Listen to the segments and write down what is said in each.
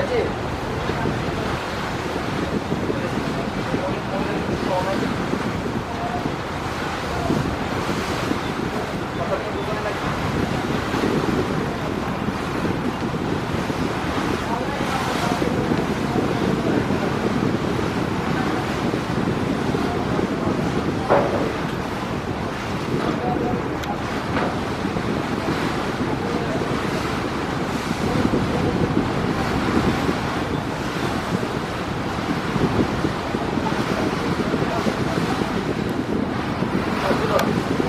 Hacı.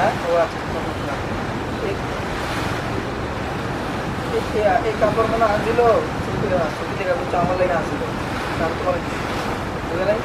হ্যাঁ ও আচ্ছা এই- কাপড় মানে আসছিল ছবি থেকে আমার লেগে আসছিল তারপরে বুঝে নাই